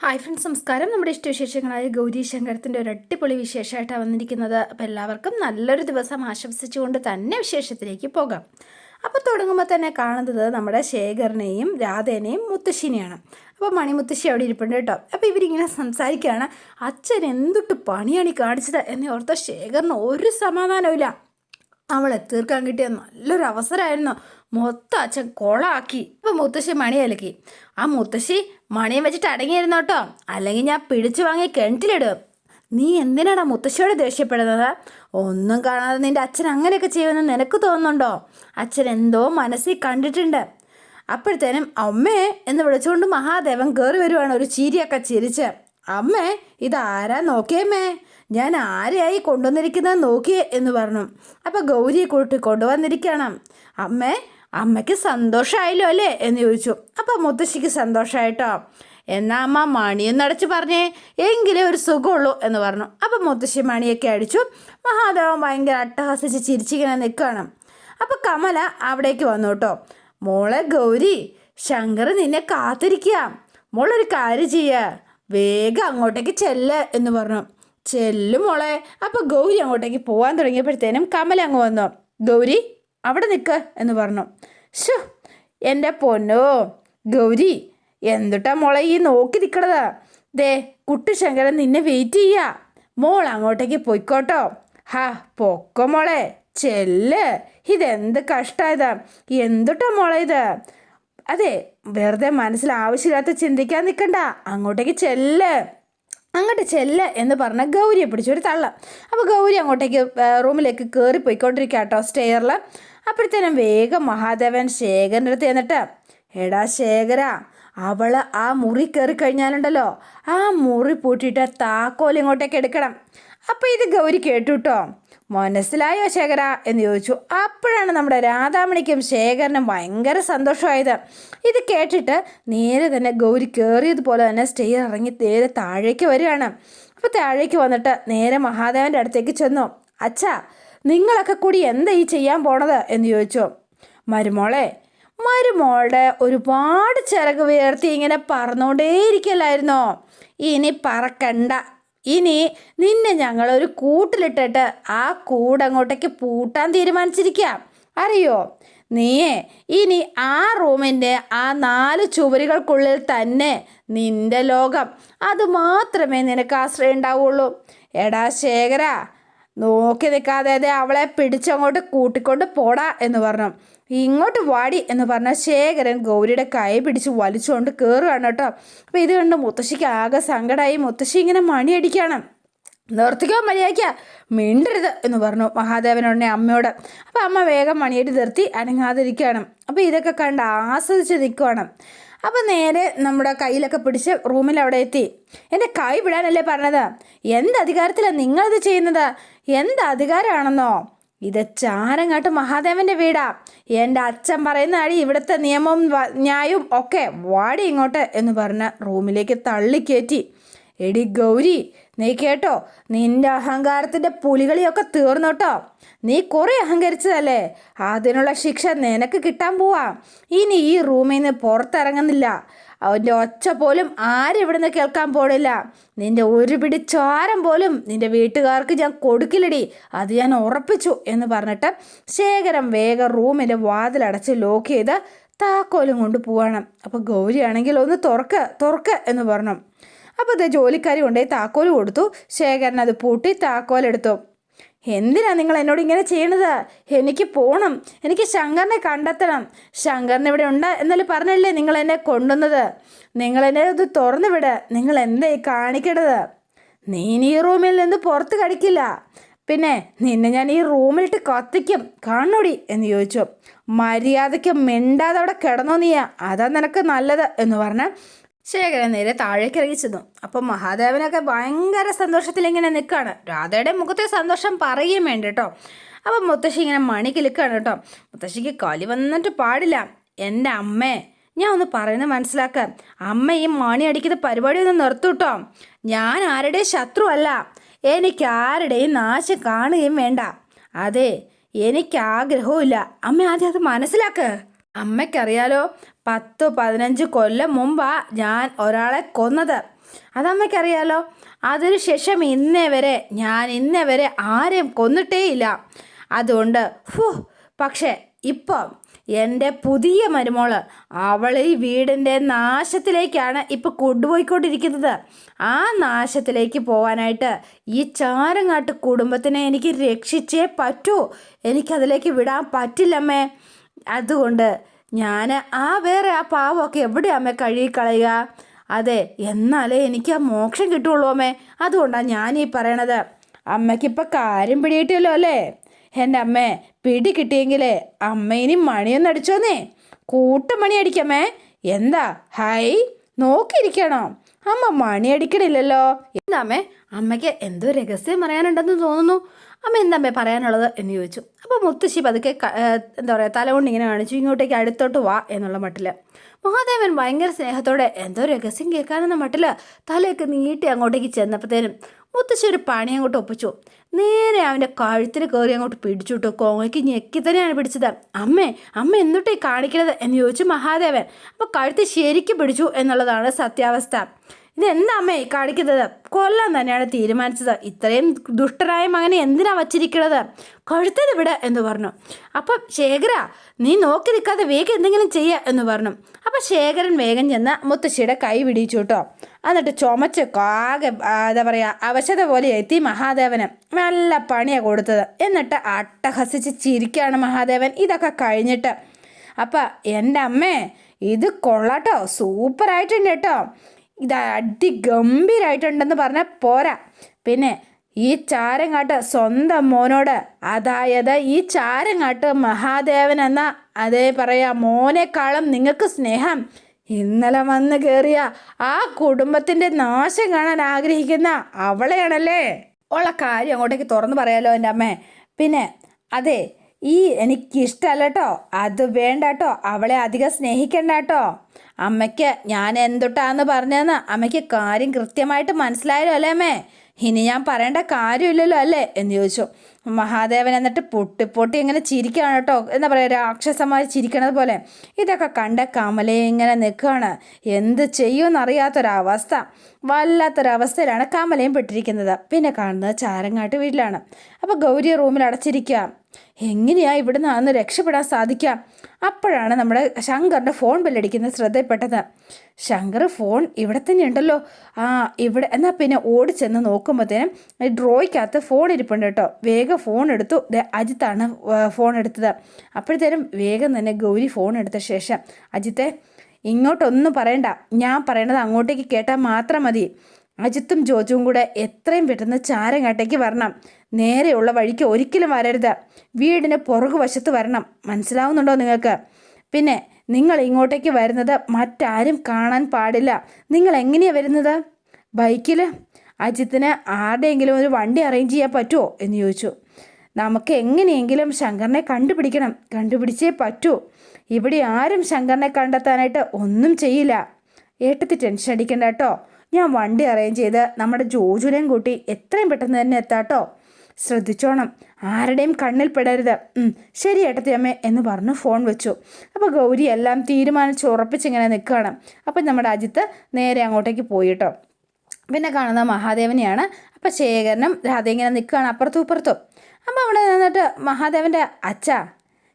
Hi friends നമസ്കാരം. നമ്മുടെ ഇഷ്ടവിശേഷങ്ങളായ ഗൗരി ശങ്കരത്തിന്റെ ഒരു അടിപൊളി വിശേഷമായിട്ടാണ് വന്നിരിക്കുന്നത്. അപ്പോൾ എല്ലാവർക്കും നല്ലൊരു ദിവസം ആശംസിച്ചുകൊണ്ട് തന്നെ വിശേഷത്തിലേക്ക് പോകാം. അപ്പോൾ തുടങ്ങുമ്പോൾ തന്നെ കാണുന്നത് നമ്മുടെ ശേഖരനെയും രാധേനെയും മുത്തശ്ശിനെയാണ്. അപ്പോൾ മണിമുത്തശ്ശി അവിടെ ഇരിപ്പുണ്ട് കേട്ടോ. അപ്പോൾ ഇവരിങ്ങനെ സംസാരിക്കുകയാണ് അച്ഛൻ എന്തുട്ട് പണിയാണ് ഈ കാണിച്ചത്? എന്നെ ഓർത്ത ശേഖറിന് ഒരു സമാധാനവും അവളെ തീർക്കാൻ കിട്ടിയ നല്ലൊരു അവസരമായിരുന്നു. മൊത്തം അച്ഛൻ കൊളാക്കി. ഇപ്പൊ മുത്തശ്ശി മണി അലക്കി. ആ മുത്തശ്ശി മണിയും വെച്ചിട്ട് അടങ്ങിയിരുന്നു കേട്ടോ അല്ലെങ്കിൽ ഞാൻ പിടിച്ചു വാങ്ങി കിണറ്റിലിടും. നീ എന്തിനാടാ മുത്തശ്ശിയോട് ദേഷ്യപ്പെടുന്നത്? ഒന്നും കാണാതെ നിന്റെ അച്ഛൻ അങ്ങനെയൊക്കെ ചെയ്യുമെന്ന് നിനക്ക് തോന്നുന്നുണ്ടോ? അച്ഛൻ എന്തോ മനസ്സിൽ കണ്ടിട്ടുണ്ട്. അപ്പോഴത്തേനും അമ്മേ എന്ന് വിളിച്ചുകൊണ്ട് മഹാദേവൻ കയറി വരുവാണ് ഒരു ചിരിയൊക്കെ ചിരിച്ച്. അമ്മേ ഇതാരാ നോക്കിയമ്മേ ഞാൻ ആരെയായി കൊണ്ടുവന്നിരിക്കുന്നത് നോക്കിയേ എന്ന് പറഞ്ഞു. അപ്പോൾ ഗൗരിയെ കൂട്ടി കൊണ്ടുവന്നിരിക്കണം. അമ്മേ അമ്മയ്ക്ക് സന്തോഷമായല്ലോ അല്ലേ എന്ന് ചോദിച്ചു. അപ്പോൾ മുത്തശ്ശിക്ക് സന്തോഷമായിട്ടോ എന്നാ അമ്മ മണിയൊന്നും അടച്ച് പറഞ്ഞേ. എങ്കിലേ ഒരു സുഖമുള്ളൂ എന്ന് പറഞ്ഞു. അപ്പം മുത്തശ്ശി മണിയൊക്കെ അടിച്ചു. മഹാദേവൻ ഭയങ്കര അട്ടഹസിച്ച് ചിരിച്ചിങ്ങനെ നിൽക്കുകയാണ് അപ്പം കമല അവിടേക്ക് വന്നു കേട്ടോ. മോളെ ഗൗരി ശങ്കർ നിന്നെ കാത്തിരിക്കുക മോളൊരു കാര്യം ചെയ്യുക വേഗം അങ്ങോട്ടേക്ക് ചെല്ല എന്ന് പറഞ്ഞു. ചെല്ലും മോളെ. അപ്പോൾ ഗൗരി അങ്ങോട്ടേക്ക് പോകാൻ തുടങ്ങിയപ്പോഴത്തേനും കമല അങ്ങ് വന്നു. ഗൗരി അവിടെ നിൽക്ക് എന്ന് പറഞ്ഞു. ഷോ എന്റെ പൊന്നോ ഗൗരി എന്തുട്ടാ മോളെ ഈ നോക്കി നിൽക്കണത് ദേ കുട്ടിശങ്കരൻ നിന്നെ വെയിറ്റ് ചെയ്യാ. മോൾ അങ്ങോട്ടേക്ക് പോയിക്കോട്ടോ. ഹാ പൊക്കോ മോളെ. ചെല്ല്. ഇതെന്ത് കഷ്ടമായതാ എന്തുട്ടാ മോളെ ഇത്? അതെ വെറുതെ മനസ്സിൽ ആവശ്യമില്ലാത്ത ചിന്തിക്കാൻ നിൽക്കണ്ട അങ്ങോട്ടേക്ക് ചെല്ല്. അങ്ങോട്ട് ചെല്ല എന്ന് പറഞ്ഞ ഗൗരിയെ പിടിച്ചൊരു തള്ള. അപ്പോൾ ഗൗരി അങ്ങോട്ടേക്ക് റൂമിലേക്ക് കയറി പോയിക്കൊണ്ടിരിക്കുക കേട്ടോ സ്റ്റെയറിൽ അപ്പോഴത്തേനും വേഗം മഹാദേവൻ ശേഖരന്റെ അടുത്ത് ചെന്നിട്ട് എടാ ശേഖര അവൾ ആ മുറി കയറി കഴിഞ്ഞാലുണ്ടല്ലോ. ആ മുറി പൂട്ടിയിട്ട് താക്കോൽ ഇങ്ങോട്ടേക്ക് എടുക്കണം. അപ്പോൾ ഇത് ഗൗരി കേട്ടു കേട്ടോ മനസ്സിലായോ ശേഖര? എന്ന് ചോദിച്ചു. അപ്പോഴാണ് നമ്മുടെ രാധാമണിക്കും ശേഖരനും ഭയങ്കര സന്തോഷമായത്. ഇത് കേട്ടിട്ട് നേരെ തന്നെ ഗൗരി കയറിയതുപോലെ തന്നെ സ്റ്റെയർ ഇറങ്ങി നേരെ താഴേക്ക് വരികയാണ്. അപ്പോൾ താഴേക്ക് വന്നിട്ട് നേരെ മഹാദേവന്റെ അടുത്തേക്ക് ചെന്നു. അച്ഛാ നിങ്ങളൊക്കെ കൂടി എന്താ ഈ ചെയ്യാൻ പോണത്? എന്ന് ചോദിച്ചു. മരുമോളെ മരുമോളുടെ ഒരുപാട് ചിറക് ഉയർത്തി ഇങ്ങനെ പറന്നുകൊണ്ടേയിരിക്കല്ലായിരുന്നോ ഇനി പറക്കണ്ട. ഇനി നിന്നെ ഞങ്ങളൊരു കൂട്ടിലിട്ടിട്ട് ആ കൂടങ്ങോട്ടേക്ക് പൂട്ടാൻ തീരുമാനിച്ചിരിക്കാം. അറിയോ? നീയേ ഇനി ആ റൂമിന്റെ ആ നാല് ചുവരുകൾക്കുള്ളിൽ തന്നെ നിന്റെ ലോകം. അത് മാത്രമേ നിനക്ക് ആശ്രയം ഉണ്ടാവുള്ളൂ. എടാ ശേഖര നോക്കി നിൽക്കാതെ അവളെ പിടിച്ചങ്ങോട്ട് കൂട്ടിക്കൊണ്ട് പോടാ എന്ന് പറഞ്ഞു. ഇങ്ങോട്ട് വാടി എന്ന് പറഞ്ഞ ശേഖരൻ ഗൗരിയുടെ കൈ പിടിച്ച് വലിച്ചുകൊണ്ട് കയറുകയാണ് കേട്ടോ. അപ്പോൾ ഇത് കണ്ട് മുത്തശ്ശിക്ക് ആകെ സങ്കടമായി മുത്തശ്ശി ഇങ്ങനെ മണിയടിക്കുകയാണ് നിർത്തിക്കോ മര്യാദയ്ക്ക. മിണ്ടരുത് എന്ന് പറഞ്ഞു മഹാദേവനോടനെ അമ്മയോട്. അപ്പോൾ അമ്മ വേഗം മണിയടി നിർത്തി അനങ്ങാതിരിക്കുകയാണ്. അപ്പോൾ ഇതൊക്കെ കണ്ട് ആസ്വദിച്ച് നിൽക്കുകയാണ് അപ്പം നേരെ നമ്മുടെ കയ്യിലൊക്കെ പിടിച്ച് റൂമിൽ അവിടെ എത്തി. എന്റെ കൈ വിടാനല്ലേ പറഞ്ഞത്? എന്ത് അധികാരത്തിലാണ് നിങ്ങളിത് ചെയ്യുന്നത്? എന്ത് അധികാരമാണെന്നോ? ഇത് ചാനങ്ങാട്ട് മഹാദേവന്റെ വീടാ. എന്റെ അച്ഛൻ പറയുന്ന അടി ഇവിടുത്തെ നിയമവും ന്യായവും ഒക്കെ വാടി ഇങ്ങോട്ട് എന്ന് പറഞ്ഞ് റൂമിലേക്ക് തള്ളിക്കയറ്റി എടി ഗൗരി നീ കേട്ടോ നിന്റെ അഹങ്കാരത്തിന്റെ പുലികളിയൊക്കെ തീർന്നോട്ടോ നീ കുറേ അഹങ്കരിച്ചതല്ലേ? അതിനുള്ള ശിക്ഷ നിനക്ക് കിട്ടാൻ പോവാ. ഇനി ഈ റൂമിൽ നിന്ന് പുറത്തിറങ്ങുന്നില്ല. അവന്റെ ഒച്ച പോലും ആരും ഇവിടുന്ന് കേൾക്കാൻ പോടില്ല നിന്റെ ഒരു പിടി ചോരം പോലും നിന്റെ വീട്ടുകാർക്ക് ഞാൻ കൊടുക്കില്ലടി. അത് ഞാൻ ഉറപ്പിച്ചു എന്ന് പറഞ്ഞിട്ട് ശേഖരം വേഗം റൂമിന്റെ വാതിലടച്ച് ലോക്ക് ചെയ്ത് താക്കോലും കൊണ്ട് പോവാണ്. അപ്പോൾ ഗൗരിയാണെങ്കിൽ ഒന്ന് തുറക്ക് തുറക്ക് എന്ന് പറഞ്ഞു. അപ്പോൾ ഇത് ജോലിക്കാരി കൊണ്ടുപോയി താക്കോൽ കൊടുത്തു. ശേഖരൻ അത് പൂട്ടി താക്കോലെടുത്തു. എന്തിനാ നിങ്ങൾ എന്നോട് ഇങ്ങനെ ചെയ്യണത്? എനിക്ക് പോകണം എനിക്ക് ശങ്കറിനെ കണ്ടെത്തണം. ശങ്കറിന് ഇവിടെ ഉണ്ട് എന്നല്ലേ പറഞ്ഞല്ലേ നിങ്ങൾ എന്നെ കൊണ്ടുവന്നത്? നിങ്ങൾ എന്നെ ഇത് തുറന്നു വിട്. നിങ്ങൾ എന്താ ഈ കാണിക്കണത്? നീ ഈ റൂമിൽ നിന്ന് പുറത്ത് കടിക്കില്ല. പിന്നെ നിന്നെ ഞാൻ ഈ റൂമിലിട്ട് കത്തിക്കും. കാണൂടി എന്ന് ചോദിച്ചു. മര്യാദയ്ക്ക് മിണ്ടാതെ അവിടെ കിടന്നോ നീയാ? അതാ നിനക്ക് നല്ലത് എന്ന് പറഞ്ഞ് ശേഖരൻ നേരെ താഴേക്ക് ഇറങ്ങി ചെന്നു. അപ്പം മഹാദേവനൊക്കെ ഭയങ്കര സന്തോഷത്തിൽ ഇങ്ങനെ നിൽക്കുകയാണ്. രാധയുടെ മുഖത്തെ സന്തോഷം പറയുകയും വേണ്ട കേട്ടോ. അപ്പം മുത്തശ്ശി ഇങ്ങനെ മണിക്ക് നിൽക്കുകയാണ് കേട്ടോ. മുത്തശ്ശിക്ക് കലി വന്നിട്ട് പാടില്ല. എന്റെ അമ്മേ ഞാൻ ഒന്ന് പറയുന്നത് മനസ്സിലാക്കാം. അമ്മ ഈ മണി അടിക്കുന്ന പരിപാടി ഒന്ന് നിർത്തു കേട്ടോ. ഞാൻ ആരുടെയും ശത്രു അല്ല എനിക്ക് ആരുടെയും നാശം കാണുകയും വേണ്ട. അതെ എനിക്ക് ആഗ്രഹവും ഇല്ല. അമ്മ ആദ്യം അത് മനസ്സിലാക്കുക അമ്മയ്ക്കറിയാലോ പത്ത് പതിനഞ്ച് കൊല്ലം മുമ്പാണ് ഞാൻ ഒരാളെ കൊന്നത്. അതമ്മയ്ക്കറിയാലോ? അതിനുശേഷം ഇന്നേ വരെ ഞാൻ ഇന്നേ വരെ ആരെയും കൊന്നിട്ടേയില്ല. അതുകൊണ്ട് ഹു പക്ഷേ ഇപ്പം എന്റെ പുതിയ മരുമോൾ അവൾ ഈ വീടിന്റെ നാശത്തിലേക്കാണ് ഇപ്പം കൊണ്ടുപോയിക്കൊണ്ടിരിക്കുന്നത്. ആ നാശത്തിലേക്ക് പോകാനായിട്ട് ഈ ചാരങ്ങാട്ട് കുടുംബത്തിനെ എനിക്ക് രക്ഷിച്ചേ പറ്റൂ. എനിക്കതിലേക്ക് വിടാൻ പറ്റില്ലമ്മേ. അതുകൊണ്ട് ഞാൻ ആ വേറെ ആ പാവമൊക്കെ എവിടെ അമ്മ കഴുകിക്കളയുക അതെ എന്നാലേ എനിക്ക് ആ മോക്ഷം കിട്ടുള്ളൂ അമ്മേ. അതുകൊണ്ടാണ് ഞാൻ ഈ പറയണത്. അമ്മയ്ക്കിപ്പോൾ കാര്യം പിടിയിട്ടല്ലോ അല്ലേ? എന്റെ അമ്മേ പിടി കിട്ടിയെങ്കിലേ അമ്മ ഇനി മണിയൊന്നും അടിച്ചോന്നേ. കൂട്ടമണി അടിക്കമ്മേ. എന്താ? ഹൈ നോക്കിയിരിക്കണോ? അമ്മ മണി അടിക്കണില്ലല്ലോ. എന്താ അമ്മേ അമ്മയ്ക്ക് എന്തോ രഹസ്യം പറയാനുണ്ടെന്ന് തോന്നുന്നു. അമ്മ എന്താ അമ്മേ പറയാനുള്ളത് എന്ന് ചോദിച്ചു. അപ്പോൾ മുത്തശ്ശി പതുക്കെ എന്താ പറയുക തലകൊണ്ട് ഇങ്ങനെ കാണിച്ചു ഇങ്ങോട്ടേക്ക് അടുത്തോട്ട് വാ എന്നുള്ള മട്ടിൽ മഹാദേവൻ ഭയങ്കര സ്നേഹത്തോടെ എന്തോ രഹസ്യം കേൾക്കാനെന്ന മട്ടിൽ തലയൊക്കെ നീട്ടി അങ്ങോട്ടേക്ക് ചെന്നപ്പോഴത്തേനും മുത്തശ്ശി ഒരു പണി അങ്ങോട്ട് ഒപ്പിച്ചു. നേരെ അവന്റെ കഴുത്തിന് കയറി അങ്ങോട്ട് പിടിച്ചുവിട്ടു. കോങ്ങയ്ക്ക് ഞെക്കി തന്നെയാണ് പിടിച്ചത്. അമ്മേ അമ്മ എന്നിട്ടേ കാണിക്കണത് എന്ന് ചോദിച്ചു മഹാദേവൻ. അപ്പോൾ കഴുത്ത് ശരിക്കും പിടിച്ചു എന്നുള്ളതാണ് സത്യാവസ്ഥ. ഇതെന്താ അമ്മേ കാണിക്കുന്നത്? കൊല്ലാൻ തന്നെയാണ് തീരുമാനിച്ചത്. ഇത്രയും ദുഷ്ടരായ മകനെ എന്തിനാ വച്ചിരിക്കണത്? കഴുത്തത് ഇവിടെ എന്ന് പറഞ്ഞു. അപ്പം ശേഖര നീ നോക്കി നിൽക്കാതെ വേഗം എന്തെങ്കിലും ചെയ്യുക എന്ന് പറഞ്ഞു. അപ്പം ശേഖരൻ വേഗം ചെന്ന് മുത്തശ്ശിയുടെ കൈ പിടിച്ചു കേട്ടോ. എന്നിട്ട് ചുമച്ച് കാകെ എന്താ പറയുക അവശത പോലെ എത്തി മഹാദേവന്. നല്ല പണിയാണ് കൊടുത്തത്. എന്നിട്ട് അട്ടഹസിച്ച് ചിരിക്കുകയാണ് മഹാദേവൻ. ഇതൊക്കെ കഴിഞ്ഞിട്ട്. അപ്പം എന്റെ അമ്മേ ഇത് കൊള്ളാട്ടോ. സൂപ്പറായിട്ടുണ്ട് കേട്ടോ. ഇത് അടിഗംഭീരായിട്ടുണ്ടെന്ന് പറഞ്ഞാൽ പോരാ. പിന്നെ ഈ ചാരങ്ങാട്ട് സ്വന്തം മോനോട് അതായത് ഈ ചാരങ്ങാട്ട് മഹാദേവൻ എന്ന അതേ പറയാ മോനേക്കാളും നിങ്ങൾക്ക് സ്നേഹം. ഇന്നലെ വന്ന് കയറിയ ആ കുടുംബത്തിന്റെ നാശം കാണാൻ ആഗ്രഹിക്കുന്ന അവളെയാണല്ലേ? ഉള്ള കാര്യം അങ്ങോട്ടേക്ക് തുറന്നു പറയാലോ എന്റെ അമ്മേ. പിന്നെ അതെ ഈ എനിക്കിഷ്ടമല്ല കേട്ടോ അത് വേണ്ട കേട്ടോ അവളെ അധികം സ്നേഹിക്കണ്ട കേട്ടോ അമ്മയ്ക്ക് ഞാൻ എന്തൊട്ടാന്ന് പറഞ്ഞതെന്ന് അമ്മയ്ക്ക് കാര്യം കൃത്യമായിട്ട് മനസ്സിലായല്ലോ അല്ലേ അമ്മേ? ഇനി ഞാൻ പറയേണ്ട കാര്യമില്ലല്ലോ അല്ലേ? എന്ന് ചോദിച്ചു. മഹാദേവൻ എന്നിട്ട് പൊട്ടി പൊട്ടി ഇങ്ങനെ ചിരിക്കുകയാണ് കേട്ടോ. എന്താ പറയുക രാക്ഷസമായി ചിരിക്കണത് പോലെ. ഇതൊക്കെ കണ്ട കമലയെ ഇങ്ങനെ നിൽക്കുകയാണ്. എന്ത് ചെയ്യുമെന്നറിയാത്തൊരവസ്ഥ. വല്ലാത്തൊരവസ്ഥയിലാണ് കമലയും പെട്ടിരിക്കുന്നത്. പിന്നെ കാണുന്നത് ചാരങ്ങാട്ട് വീട്ടിലാണ്. അപ്പോൾ ഗൗരി റൂമിൽ അടച്ചിരിക്കുക. എങ്ങനെയാ ഇവിടുന്ന് അന്ന് രക്ഷപ്പെടാൻ സാധിക്കുക? അപ്പോഴാണ് നമ്മുടെ ശങ്കറിന്റെ ഫോൺ ബെല്ലടിക്കുന്നത് ശ്രദ്ധയിൽപ്പെട്ടത്. ശങ്കർ ഫോൺ ഇവിടെ തന്നെ ഉണ്ടല്ലോ. ആ ഇവിടെ. എന്നാൽ പിന്നെ ഓടിച്ചെന്ന് നോക്കുമ്പോഴത്തേനും ഡ്രോയ്ക്കകത്ത് ഫോൺ ഇരിപ്പുണ്ട് കേട്ടോ. വേഗം ഫോൺ എടുത്തു. അജിത്താണ് ഫോൺ എടുത്തത്. അപ്പോഴത്തേനും വേഗം തന്നെ ഗൗരി ഫോൺ എടുത്ത ശേഷം അജിത്തെ ഇങ്ങോട്ടൊന്നും പറയണ്ട. ഞാൻ പറയണത് അങ്ങോട്ടേക്ക് കേട്ടാൽ മാത്രം മതി. അജിത്തും ജോജും കൂടെ എത്രയും പെട്ടെന്ന് ചാരങ്ങാട്ടേക്ക് വരണം. നേരെയുള്ള വഴിക്ക് ഒരിക്കലും വരരുത്. വീടിന് പുറകുവശത്ത് വരണം. മനസ്സിലാവുന്നുണ്ടോ നിങ്ങൾക്ക്? പിന്നെ നിങ്ങൾ ഇങ്ങോട്ടേക്ക് വരുന്നത് മറ്റാരും കാണാൻ പാടില്ല. നിങ്ങൾ എങ്ങനെയാണ് വരുന്നത്? ബൈക്കിൽ അജിത്തിന് ആരുടെയെങ്കിലും ഒരു വണ്ടി അറേഞ്ച് ചെയ്യാൻ പറ്റുമോ എന്ന് ചോദിച്ചു. നമുക്ക് എങ്ങനെയെങ്കിലും ശങ്കറിനെ കണ്ടുപിടിക്കണം. കണ്ടുപിടിച്ചേ പറ്റൂ. ഇവിടെ ആരും ശങ്കറിനെ കണ്ടെത്താനായിട്ട് ഒന്നും ചെയ്യില്ല. ഏട്ടത്തി ടെൻഷൻ അടിക്കണ്ട കേട്ടോ. ഞാൻ വണ്ടി അറേഞ്ച് ചെയ്ത് നമ്മുടെ ജോജുനെയും കൂട്ടി എത്രയും പെട്ടെന്ന് തന്നെ എത്താട്ടോ ശ്രദ്ധിച്ചോണം. ആരുടെയും കണ്ണിൽ പെടരുത്. ശരി ഏട്ടത്തിയമ്മേ എന്ന് പറഞ്ഞ് ഫോൺ വെച്ചു. അപ്പോൾ ഗൗരി എല്ലാം തീരുമാനിച്ച് ഉറപ്പിച്ചിങ്ങനെ നിൽക്കുകയാണ് അപ്പം നമ്മുടെ അജിത്ത് നേരെ അങ്ങോട്ടേക്ക് പോയിട്ടോ. പിന്നെ കാണുന്ന മഹാദേവനെയാണ് അപ്പം ശേഖരനും രാധ ഇങ്ങനെ നിൽക്കുകയാണ് അപ്പുറത്തും ഇപ്പുറത്തും. അപ്പം അവിടെ നിന്നിട്ട് മഹാദേവന്റെ അച്ഛ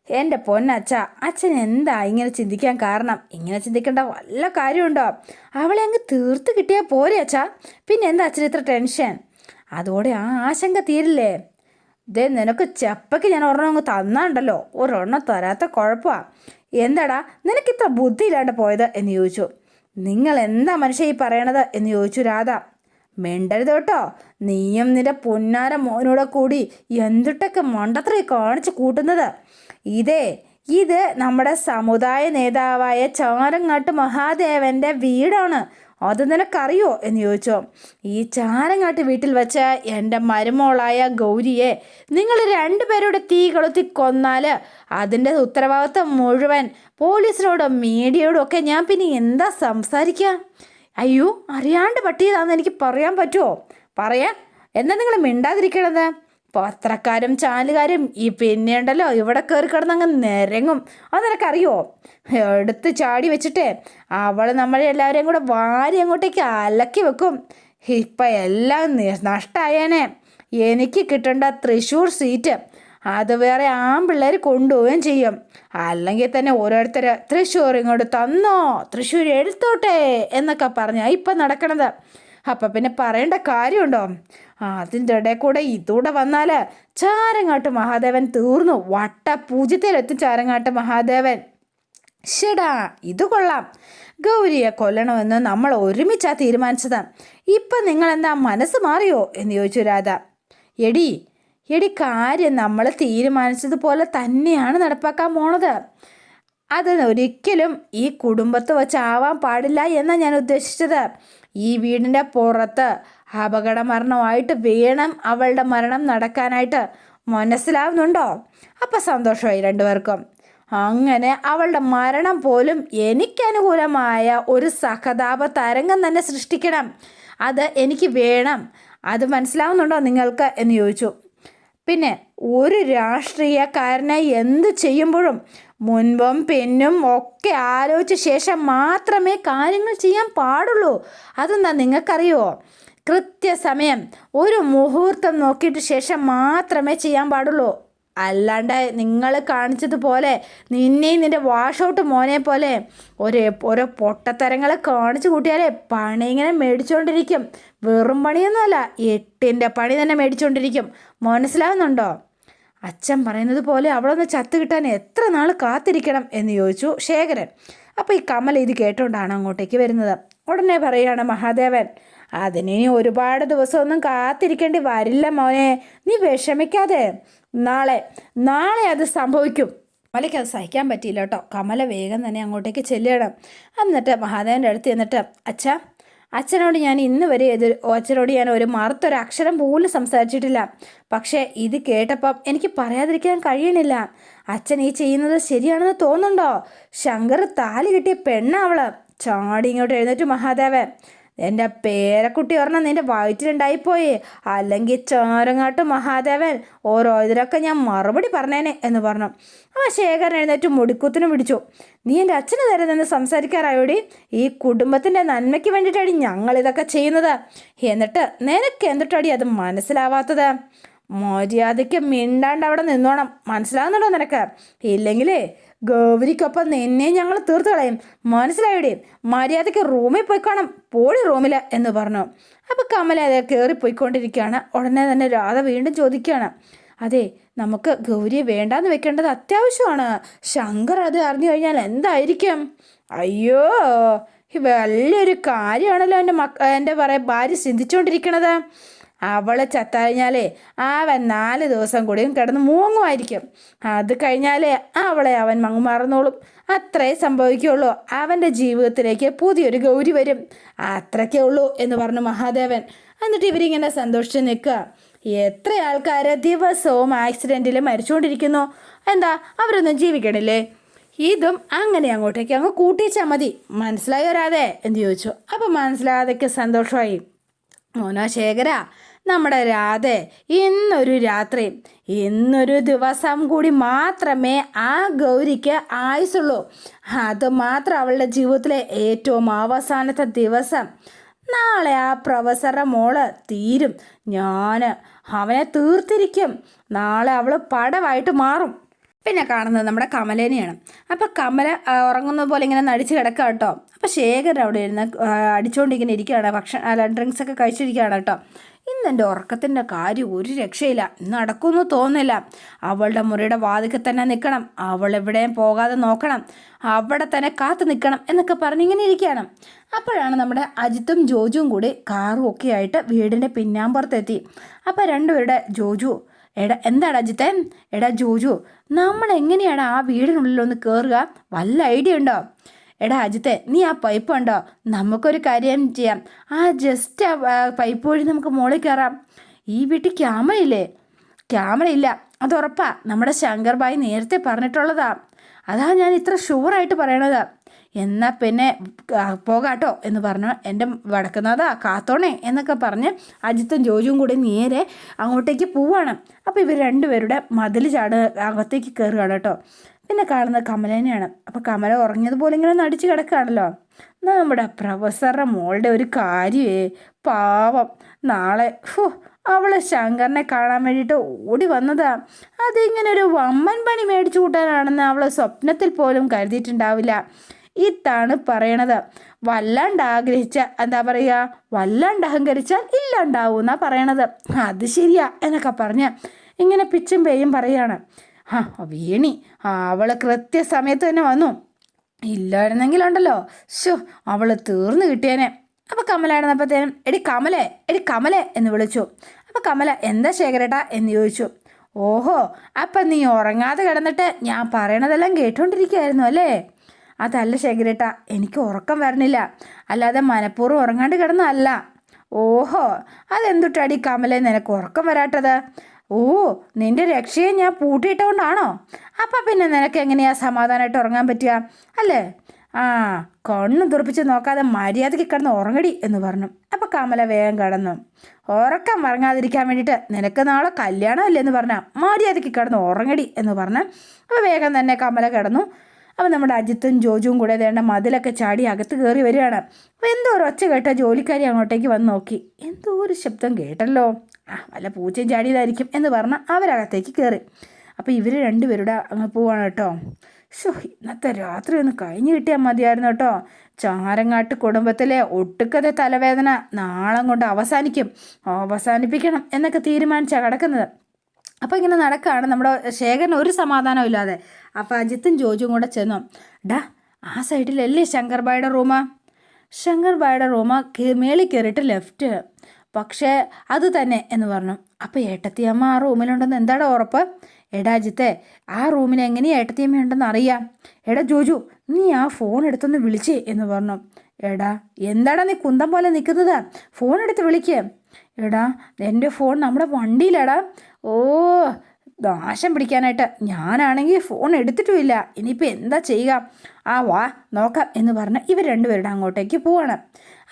എന്റെ പൊന്നച്ഛ അച്ഛൻ എന്താ ഇങ്ങനെ ചിന്തിക്കാൻ കാരണം? ഇങ്ങനെ ചിന്തിക്കേണ്ട വല്ല കാര്യമുണ്ടോ? അവളെ അങ്ങ് തീർത്ത് കിട്ടിയാൽ പോരെ അച്ഛാ. പിന്നെ എന്താ അച്ഛൻ ഇത്ര ടെൻഷൻ? അതോടെ ആ ആശങ്ക തീരില്ലേ? ദേ നിനക്ക് ചെപ്പയ്ക്ക് ഞാൻ ഒരെണ്ണം അങ്ങ് തന്നാണ്ടല്ലോ. ഒരെണ്ണം തരാത്ത കുഴപ്പമാണ് എന്താടാ നിനക്ക് ഇത്ര ബുദ്ധിയില്ലാണ്ട് പോയത്? എന്ന് ചോദിച്ചു. നിങ്ങൾ എന്താ മനുഷ്യ ഈ പറയണത്? എന്ന് ചോദിച്ചു രാധ. മിണ്ടരുത് കേട്ടോ. നീയും നിന്റെ പൊന്നാര മോനോടെ കൂടി എന്തിട്ടൊക്കെ മണ്ടത്രേ കാണിച്ച് കൂട്ടുന്നത്? ഇതേ ഇത് നമ്മുടെ സമുദായ നേതാവായ ചാരങ്ങാട്ട് മഹാദേവന്റെ വീടാണ്. അത് നിനക്കറിയോ? എന്ന് ചോദിച്ചോ. ഈ ചാരങ്ങാട്ട് വീട്ടിൽ വെച്ച എന്റെ മരുമോളായ ഗൗരിയെ നിങ്ങൾ രണ്ടുപേരുടെ തീ കൊളുത്തി കൊന്നാൽ അതിന്റെ ഉത്തരവാദിത്വം മുഴുവൻ പോലീസിനോടും മീഡിയയോടും ഒക്കെ ഞാൻ പിന്നെ എന്താ സംസാരിക്കുക അയ്യോ അറിയാണ്ട് പറ്റിയതാണെന്ന് എനിക്ക് പറയാൻ പറ്റുമോ പറയാൻ? എന്താ നിങ്ങൾ മിണ്ടാതിരിക്കണത്? പത്രക്കാരും ചാനലുകാരും ഈ പിന്നെ ഉണ്ടല്ലോ ഇവിടെ കയറി കിടന്നങ്ങ് നിരങ്ങും അത് നിനക്കറിയോ? എടുത്ത് ചാടി വെച്ചിട്ട് അവൾ നമ്മളെ എല്ലാവരെയും കൂടെ വാരി അങ്ങോട്ടേക്ക് അലക്കി വെക്കും. ഇപ്പം എല്ലാം നഷ്ടമായേനെ എനിക്ക് കിട്ടേണ്ട തൃശ്ശൂർ സീറ്റ് അത് വേറെ ആൺപിള്ളേർ കൊണ്ടുപോവുകയും ചെയ്യും. അല്ലെങ്കിൽ തന്നെ ഓരോരുത്തർ തൃശ്ശൂർ ഇങ്ങോട്ട് തന്നോ തൃശ്ശൂർ എടുത്തോട്ടെ എന്നൊക്കെ പറഞ്ഞാൽ ഇപ്പം നടക്കണത്. അപ്പം പിന്നെ പറയേണ്ട കാര്യമുണ്ടോ? അതിന്റെ ഇടയിൽ കൂടെ ഇതൂടെ വന്നാൽ ചാരങ്ങാട്ട് മഹാദേവൻ തീർന്നു. വട്ട പൂജ്യത്തിലെത്തും ചാരങ്ങാട്ട് മഹാദേവൻ. ഷെടാ ഇത് കൊള്ളാം. ഗൗരിയെ കൊല്ലണമെന്ന് നമ്മൾ ഒരുമിച്ചാ തീരുമാനിച്ചത്. ഇപ്പം നിങ്ങളെന്താ മനസ്സ് മാറിയോ എന്ന് ചോദിച്ചു രാധ. എടി എടി കാര്യം നമ്മൾ തീരുമാനിച്ചതുപോലെ തന്നെയാണ് നടപ്പാക്കാൻ പോണത്. അത് ഒരിക്കലും ഈ കുടുംബത്ത് വെച്ചാവാൻ പാടില്ല എന്നാണ് ഞാൻ ഉദ്ദേശിച്ചത്. ഈ വീടിന്റെ പുറത്ത് അപകട മരണമായിട്ട് വേണം അവളുടെ മരണം നടക്കാനായിട്ട്. മനസ്സിലാവുന്നുണ്ടോ? അപ്പം സന്തോഷമായി രണ്ടുപേർക്കും. അങ്ങനെ അവളുടെ മരണം പോലും എനിക്കനുകൂലമായ ഒരു സഹതാപ തരംഗം തന്നെ സൃഷ്ടിക്കണം. അത് എനിക്ക് വേണം. അത് മനസ്സിലാവുന്നുണ്ടോ നിങ്ങൾക്ക്? എന്ന് ചോദിച്ചു. പിന്നെ ഒരു രാഷ്ട്രീയക്കാരനെ എന്ത് ചെയ്യുമ്പോഴും മുൻപും പിന്നും ഒക്കെ ആലോചിച്ച ശേഷം മാത്രമേ കാര്യങ്ങൾ ചെയ്യാൻ പാടുള്ളൂ. അതെന്താ നിങ്ങൾക്കറിയോ? കൃത്യസമയം ഒരു മുഹൂർത്തം നോക്കിയിട്ട് ശേഷം മാത്രമേ ചെയ്യാൻ പാടുള്ളൂ. അല്ലാണ്ട് നിങ്ങൾ കാണിച്ചതുപോലെ നിന്നെയും നിന്റെ വാഷൗട്ട് മോനെ പോലെ ഒരു ഓരോ പൊട്ടത്തരങ്ങളെ കാണിച്ചു കൂട്ടിയാലേ പണി ഇങ്ങനെ മേടിച്ചുകൊണ്ടിരിക്കും വെറും പണിയൊന്നുമല്ല എട്ടിന്റെ പണി തന്നെ മേടിച്ചുകൊണ്ടിരിക്കും മനസ്സിലാവുന്നുണ്ടോ? അച്ഛൻ പറയുന്നത് പോലെ അവളൊന്ന് ചത്ത് കിട്ടാൻ എത്ര നാൾ കാത്തിരിക്കണം എന്ന് ചോദിച്ചു ശേഖരൻ. അപ്പോൾ ഈ കമൽ ഇത് കേട്ടോണ്ടാണ് അങ്ങോട്ടേക്ക് വരുന്നത്. ഉടനെ പറയുകയാണ് മഹാദേവൻ അതിനി ഒരുപാട് ദിവസമൊന്നും കാത്തിരിക്കേണ്ടി വരില്ല മോനെ. നീ വിഷമിക്കാതെ. നാളെ നാളെ അത് സംഭവിക്കും. കമലയ്ക്ക് അത് സഹിക്കാൻ പറ്റിയില്ല കേട്ടോ. കമല വേഗം തന്നെ അങ്ങോട്ടേക്ക് ചെല്ലണം എന്നിട്ട് മഹാദേവന്റെ അടുത്ത് ചെന്നിട്ട് അച്ഛാ അച്ഛനോട് ഞാൻ ഇന്ന് വരെ എതിർ അച്ഛനോട് ഞാൻ ഒരു മറുത്തൊരു അക്ഷരം പോലും സംസാരിച്ചിട്ടില്ല. പക്ഷേ ഇത് കേട്ടപ്പം എനിക്ക് പറയാതിരിക്കാൻ കഴിയണില്ല. അച്ഛൻ ഈ ചെയ്യുന്നത് ശരിയാണെന്ന് തോന്നുന്നുണ്ടോ? ശങ്കർ താലി കിട്ടിയ പെണ്ണാവൾ ചാടി ഇങ്ങോട്ട് എഴുന്നേറ്റു മഹാദേവൻ. എന്റെ പേരക്കുട്ടി ഒരെണ്ണം നിന്റെ വയറ്റിലുണ്ടായിപ്പോയി. അല്ലെങ്കിൽ ചോരങ്ങാട്ട് മഹാദേവൻ ഓരോ ഇതിലൊക്കെ ഞാൻ മറുപടി പറഞ്ഞേനെ എന്ന് പറഞ്ഞു. ആ ശേഖരൻ എഴുന്നേറ്റ് മുടിക്കുത്തിനും പിടിച്ചു. നീ എന്റെ അച്ഛന് തരം നിന്ന് സംസാരിക്കാറായോടി? ഈ കുടുംബത്തിന്റെ നന്മയ്ക്ക് വേണ്ടിയിട്ടാണ് ഞങ്ങൾ ഇതൊക്കെ ചെയ്യുന്നത്. എന്നിട്ട് നിനക്ക് എന്തിട്ടാടി അത് മനസ്സിലാവാത്തത്? മര്യാദയ്ക്ക് മിണ്ടാണ്ട് അവിടെ നിന്നോണം. മനസ്സിലാകുന്നുണ്ടോ നിനക്ക്? ഇല്ലെങ്കിലേ ഗൗരിക്കൊപ്പം നിന്നെ ഞങ്ങൾ തീർത്ത് കളയും. മനസ്സിലായോടെ? മര്യാദയ്ക്ക് റൂമിൽ പോയി കാണാം. പോടി റൂമിൽ എന്ന് പറഞ്ഞു. അപ്പോൾ കമല അത് കയറി പോയിക്കൊണ്ടിരിക്കുകയാണ് ഉടനെ തന്നെ രാധ വീണ്ടും ചോദിക്കുകയാണ്. അതെ നമുക്ക് ഗൗരിയെ വേണ്ടാന്ന് വെക്കേണ്ടത് അത്യാവശ്യമാണ്. ശങ്കർ അത് അറിഞ്ഞു കഴിഞ്ഞാൽ എന്തായിരിക്കും? അയ്യോ വലിയൊരു കാര്യമാണല്ലോ എന്റെ മക്ക എന്റെ പറയാ ഭാര്യ ചിന്തിച്ചുകൊണ്ടിരിക്കണത് അവളെ ചത്തഴിഞ്ഞാലേ അവൻ നാല് ദിവസം കൂടിയും കിടന്ന് മൂങ്ങുമായിരിക്കും. അത് കഴിഞ്ഞാലേ അവളെ അവൻ മറന്നോളും അത്രേ സംഭവിക്കുള്ളൂ അവന്റെ ജീവിതത്തിലേക്ക് പുതിയൊരു ഗൗരി വരും. അത്രയ്ക്കേ ഉള്ളൂ എന്ന് പറഞ്ഞു മഹാദേവൻ. എന്നിട്ട് ഇവരിങ്ങനെ സന്തോഷിച്ച് നിൽക്കുക. എത്ര ആൾക്കാർ ദിവസവും ആക്സിഡന്റിൽ മരിച്ചുകൊണ്ടിരിക്കുന്നു. എന്താ? അവരൊന്നും ജീവിക്കണില്ലേ? ഇതും അങ്ങനെ അങ്ങോട്ടേക്ക് അങ്ങ് കൂട്ടിച്ചാൽ മതി. മനസ്സിലായി വരാതെ എന്ന് ചോദിച്ചു. അപ്പം മനസ്സിലാതൊക്കെ സന്തോഷമായി. മോനോ ശേഖര നമ്മുടെ രാധെ ഇന്നൊരു രാത്രി ഇന്നൊരു ദിവസം കൂടി മാത്രമേ ആ ഗൗരിക്ക് ആയുസുള്ളൂ. അത് മാത്രം അവളുടെ ജീവിതത്തിലെ ഏറ്റവും അവസാനത്തെ ദിവസം. നാളെ ആ പ്രൊഫസറുടെ മോൾ തീരും. ഞാൻ അവനെ തീർത്തിരിക്കും. നാളെ അവൾ പടവായിട്ട് മാറും. പിന്നെ കാണുന്നത് നമ്മുടെ കമലേനെയാണ്. അപ്പോൾ കമല ഉറങ്ങുന്ന പോലെ ഇങ്ങനെ നടിച്ച് കിടക്കുക കേട്ടോ അപ്പോൾ ശേഖരൻ അവിടെ ഇരുന്ന് അടിച്ചുകൊണ്ടിങ്ങനെ ഇരിക്കുകയാണ്. ഭക്ഷണം അല്ല ഡ്രിങ്ക്സ് ഒക്കെ കഴിച്ചിരിക്കുകയാണ് കേട്ടോ ഇന്ന് എന്റെ ഉറക്കത്തിന്റെ കാര്യം ഒരു രക്ഷയില്ല. നടക്കുമെന്ന് തോന്നില്ല അവളുടെ മുറിയുടെ വാതിക്കൽ തന്നെ നിൽക്കണം. അവൾ എവിടെയും പോകാതെ നോക്കണം. അവിടെ തന്നെ കാത്തു നിൽക്കണം എന്നൊക്കെ പറഞ്ഞ് ഇങ്ങനെ ഇരിക്കുകയാണ്. അപ്പോഴാണ് നമ്മുടെ അജിത്തും ജോജുവും കൂടി കാറും ഒക്കെ ആയിട്ട് വീടിന്റെ പിന്നാമ്പുറത്തെത്തി. അപ്പോൾ രണ്ടുപേരുടെ ജോജു എടാ എന്താണ് അജിത്തെ? എടാ ജോജു നമ്മൾ എങ്ങനെയാണ് ആ വീടിനുള്ളിൽ ഒന്ന് കയറുക വല്ല ഐഡിയ ഉണ്ടോ? എടാ അജിത്തെ നീ ആ പൈപ്പ് ഉണ്ടോ നമുക്കൊരു കാര്യം ചെയ്യാം. ആ ജസ്റ്റ് ആ പൈപ്പ് വഴി നമുക്ക് മുകളിൽ കയറാം ഈ വീട്ടിൽ ക്യാമറ ഇല്ലേ? ക്യാമറ ഇല്ല. അത് ഉറപ്പാ. നമ്മുടെ ശങ്കർ ഭായി നേരത്തെ പറഞ്ഞിട്ടുള്ളതാ. അതാ ഞാൻ ഇത്ര ഷുവറായിട്ട് പറയണത്. എന്നാൽ പിന്നെ പോകാട്ടോ എന്ന് പറഞ്ഞു എന്റെ വടക്കുന്നതാ കാത്തോണേ എന്നൊക്കെ പറഞ്ഞ് അജിത്തും ജോജും കൂടി നേരെ അങ്ങോട്ടേക്ക് പോവാണ്. അപ്പോൾ ഇവർ രണ്ടുപേരുടെ മതിൽ ചാട് അകത്തേക്ക് കയറുകയാണ് കേട്ടോ. പിന്നെ കാണുന്നത് കമലേനെയാണ് അപ്പോൾ കമല ഉറങ്ങിയതുപോലെ ഇങ്ങനെ നടിച്ച് കിടക്കുകയാണല്ലോ. നമ്മുടെ പ്രൊഫസറുടെ മോളുടെ ഒരു കാര്യമേ. പാവം. നാളെ ഫു അവൾ ശങ്കറിനെ കാണാൻ വേണ്ടിയിട്ട് ഓടി വന്നതാ. അതിങ്ങനെ ഒരു വമ്മൻ പണി മേടിച്ചു കൂട്ടാനാണെന്ന് അവൾ സ്വപ്നത്തിൽ പോലും കരുതിയിട്ടുണ്ടാവില്ല. ഇതാണ് പറയണത് വല്ലാണ്ട് ആഗ്രഹിച്ച എന്താ പറയുക വല്ലാണ്ട് അഹങ്കരിച്ചാൽ ഇല്ലാണ്ടാവും എന്നാ പറയണത്. അത് ശരിയാ എന്നൊക്കെ പറഞ്ഞ് ഇങ്ങനെ പിച്ചും പേയും പറയാണ്. ആ വീണി. അവൾ കൃത്യസമയത്ത് തന്നെ വന്നു. ഇല്ലായിരുന്നെങ്കിലുണ്ടല്ലോ. ഷോ അവൾ തീർന്നു കിട്ടിയേനെ. അപ്പോൾ കമലായിരുന്നപ്പോഴത്തേനും എടി കമലേ എടി കമലേ എന്ന് വിളിച്ചു. അപ്പോൾ കമല എന്താ ശേഖരേട്ടാ എന്ന് ചോദിച്ചു. ഓഹോ അപ്പം നീ ഉറങ്ങാതെ കിടന്നിട്ട് ഞാൻ പറയണതെല്ലാം കേട്ടുകൊണ്ടിരിക്കുകയായിരുന്നു അല്ലേ? അതല്ല ശേഖരേട്ടാ എനിക്ക് ഉറക്കം വരണില്ല. അല്ലാതെ മനഃപൂർവം ഉറങ്ങാണ്ട് കിടന്നല്ല ഓഹോ അതെന്തുട്ടാടി കമലേ നിനക്ക് ഉറക്കം വരാട്ടത് ഓ നിന്റെ രക്ഷയെ ഞാൻ പൂട്ടിയിട്ടുകൊണ്ടാണോ അപ്പം പിന്നെ നിനക്ക് എങ്ങനെയാ സമാധാനമായിട്ട് ഉറങ്ങാൻ പറ്റുക? അല്ലേ? ആ കണ്ണു തുറപ്പിച്ച് നോക്കാതെ മര്യാദയ്ക്ക് കിടന്ന് ഉറങ്ങടി എന്ന് പറഞ്ഞു. അപ്പം കമല വേഗം കടന്നു. ഉറക്കം ഉറങ്ങാതിരിക്കാൻ വേണ്ടിയിട്ട് നിനക്ക് നാളെ കല്യാണമല്ലേ എന്ന് പറഞ്ഞാൽ മര്യാദയ്ക്ക് കിടന്ന് ഉറങ്ങടി എന്ന് പറഞ്ഞ് അപ്പോൾ വേഗം തന്നെ കമല കിടന്നു. അപ്പോൾ നമ്മുടെ അജിത്തും ജോജുവും കൂടെ വേണ്ട മതിലൊക്കെ ചാടി അകത്ത് കയറി വരികയാണ്. അപ്പോൾ എന്തോ ഒരു ഒച്ച കേട്ട ജോലിക്കാരി അങ്ങോട്ടേക്ക് വന്ന് നോക്കി. എന്തോ ഒരു ശബ്ദം കേട്ടല്ലോ. ആ വല്ല പൂച്ചയും ചാടിയതായിരിക്കും എന്ന് പറഞ്ഞ് അവരകത്തേക്ക് കയറി അപ്പോൾ ഇവർ രണ്ടുപേരുടെ അങ്ങ് പോവാണ് കേട്ടോ. ഷോ ഇന്നത്തെ രാത്രി ഒന്ന് കഴിഞ്ഞു കിട്ടിയാൽ മതിയായിരുന്നു കേട്ടോ. ചാരങ്ങാട്ട് കുടുംബത്തിലെ ഒട്ടുക്കത്തെ തലവേദന നാളം കൊണ്ട് അവസാനിക്കും. അവസാനിപ്പിക്കണം എന്നൊക്കെ തീരുമാനിച്ചാണ് കിടക്കുന്നത്. അപ്പോൾ ഇങ്ങനെ നടക്കുകയാണ് നമ്മുടെ ശേഖരന് ഒരു സമാധാനവും ഇല്ലാതെ. അപ്പോൾ അജിത്തും ജോജും കൂടെ ചെന്നു. ഡാ ആ സൈഡിലല്ലേ ശങ്കർ ബായുടെ റൂമ്? ശങ്കർ ബായുടെ മേളിൽ കയറിയിട്ട് ലെഫ്റ്റ്. പക്ഷേ അത് തന്നെ എന്ന് പറഞ്ഞു. അപ്പോൾ ഏട്ടത്തിയമ്മ ആ റൂമിലുണ്ടെന്ന് എന്താടാ ഉറപ്പ്? എടാജിത്തെ ആ റൂമിൽ എങ്ങനെയാ ഏട്ടത്തിയമ്മ ഉണ്ടെന്ന് അറിയാം? എടാ ജോജു നീ ആ ഫോൺ എടുത്തൊന്ന് വിളിച്ചേ എന്ന് പറഞ്ഞു. എടാ എന്താടാ നീ കുന്തം പോലെ നിൽക്കുന്നത്? ഫോൺ എടുത്ത് വിളിക്ക്. എടാ എന്റെ ഫോൺ നമ്മുടെ വണ്ടിയിലടാ. ഓ നാശം പിടിക്കാനായിട്ട് ഞാനാണെങ്കിൽ ഫോൺ എടുത്തിട്ടുമില്ല. ഇനിയിപ്പോൾ എന്താ ചെയ്യുക? ആ വാ നോക്കാം എന്ന് പറഞ്ഞ് ഇവർ രണ്ടുപേരുടെ അങ്ങോട്ടേക്ക് പോവാണ്.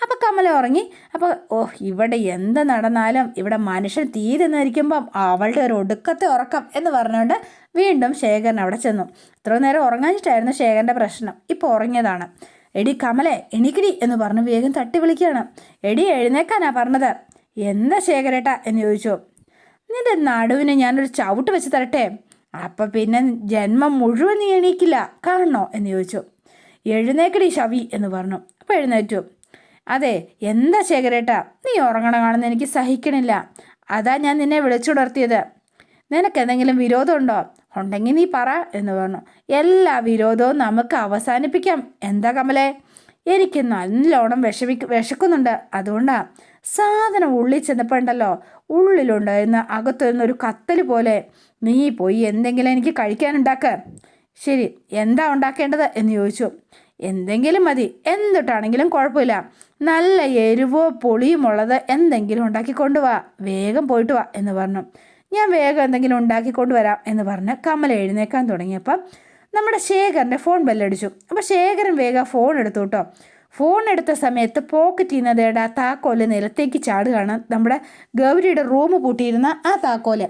അപ്പോൾ കമല ഉറങ്ങി. അപ്പോൾ ഓഹ് ഇവിടെ എന്ത് നടന്നാലും ഇവിടെ മനുഷ്യൻ തീരുന്നിരിക്കുമ്പം അവളുടെ ഒരു ഒടുക്കത്തെ ഉറക്കം എന്ന് പറഞ്ഞുകൊണ്ട് വീണ്ടും ശേഖരൻ അവിടെ ചെന്നു. ഇത്ര നേരം ഉറങ്ങാനിട്ടായിരുന്നു ശേഖരന്റെ പ്രശ്നം. ഇപ്പോൾ ഉറങ്ങിയതാണ്. എടി കമലെ എണീക്കിടി എന്ന് പറഞ്ഞ് വേഗം തട്ടി വിളിക്കുകയാണ്. എടി എഴുന്നേക്കാനാ പറഞ്ഞത്? എന്താ ശേഖരേട്ടാ എന്ന് ചോദിച്ചു. നിന്റെ നടുവിന് ഞാനൊരു ചവിട്ട് വെച്ച് തരട്ടെ? അപ്പം പിന്നെ ജന്മം മുഴുവൻ നീ എണീക്കില്ല. കാണണോ? എന്ന് ചോദിച്ചു. എഴുന്നേക്കടി ശവി എന്ന് പറഞ്ഞു. അപ്പോൾ എഴുന്നേറ്റു. അതെ എന്താ ശേഖരേട്ടാ? നീ ഉറങ്ങണ കാണുന്ന എനിക്ക് സഹിക്കണില്ല. അതാ ഞാൻ നിന്നെ വിളിച്ചുണർത്തിയത് നിനക്ക് എന്തെങ്കിലും വിരോധമുണ്ടോ? ഉണ്ടെങ്കിൽ നീ പറ എന്ന് പറഞ്ഞു. എല്ലാ വിരോധവും നമുക്ക് അവസാനിപ്പിക്കാം. എന്താ കമലേ? എനിക്ക് നല്ലോണം വിഷമി വിശക്കുന്നുണ്ട്. അതുകൊണ്ടാ. സാധനം ഉള്ളിൽ ചെന്നപ്പോൾ ഉണ്ടല്ലോ ഉള്ളിലുണ്ടായിരുന്ന അകത്തു നിന്നൊരു കത്തൽ പോലെ. നീ പോയി എന്തെങ്കിലും എനിക്ക് കഴിക്കാനുണ്ടാക്ക. ശരി എന്താ ഉണ്ടാക്കേണ്ടത്? എന്ന് ചോദിച്ചു. എന്തെങ്കിലും മതി. എന്തിട്ടാണെങ്കിലും കുഴപ്പമില്ല. നല്ല എരിവോ പൊളിയും ഉള്ളത് എന്തെങ്കിലും ഉണ്ടാക്കി കൊണ്ടുവാ വേഗം പോയിട്ട് വാ എന്ന് പറഞ്ഞു. ഞാൻ വേഗം എന്തെങ്കിലും ഉണ്ടാക്കി കൊണ്ടുവരാം എന്ന് പറഞ്ഞ് കമല എഴുന്നേക്കാൻ തുടങ്ങിയപ്പം നമ്മുടെ ശേഖരന്റെ ഫോൺ ബെല്ലടിച്ചു. അപ്പോൾ ശേഖരൻ വേഗം ഫോൺ എടുത്തു കേട്ടോ. ഫോൺ എടുത്ത സമയത്ത് പോക്കറ്റിൽ നിന്ന് അതേടാ താക്കോൽ നിലത്തേക്ക് ചാടുകയാണ് നമ്മുടെ ഗൗരിയുടെ റൂം പൂട്ടിയിരുന്ന ആ താക്കോൽ.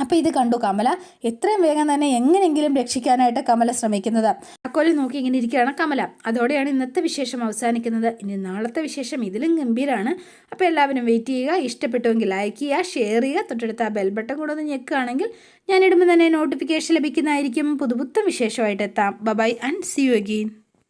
അപ്പോൾ ഇത് കണ്ടു കമല. എത്രയും വേഗം തന്നെ എങ്ങനെയെങ്കിലും രക്ഷിക്കാനായിട്ട് കമല ശ്രമിക്കുന്നത്. താക്കോലിൽ നോക്കി ഇങ്ങനെ ഇരിക്കുകയാണ് കമല. അതോടെയാണ് ഇന്നത്തെ വിശേഷം അവസാനിക്കുന്നത്. ഇനി നാളത്തെ വിശേഷം ഇതിലും ഗംഭീരമാണ് അപ്പോൾ എല്ലാവരും വെയിറ്റ് ചെയ്യുക. ഇഷ്ടപ്പെട്ടുവെങ്കിൽ ലൈക്ക് ചെയ്യുക ഷെയർ ചെയ്യുക. തൊട്ടടുത്ത് ആ ബെൽ ബട്ടൺ കൂടെ ഒന്ന് ഞെക്കുകയാണെങ്കിൽ ഞാനിടുമ്പോൾ തന്നെ നോട്ടിഫിക്കേഷൻ ലഭിക്കുന്നതായിരിക്കും. പുതുപുത്തൻ വിശേഷമായിട്ട് എത്താം. Bye and see you again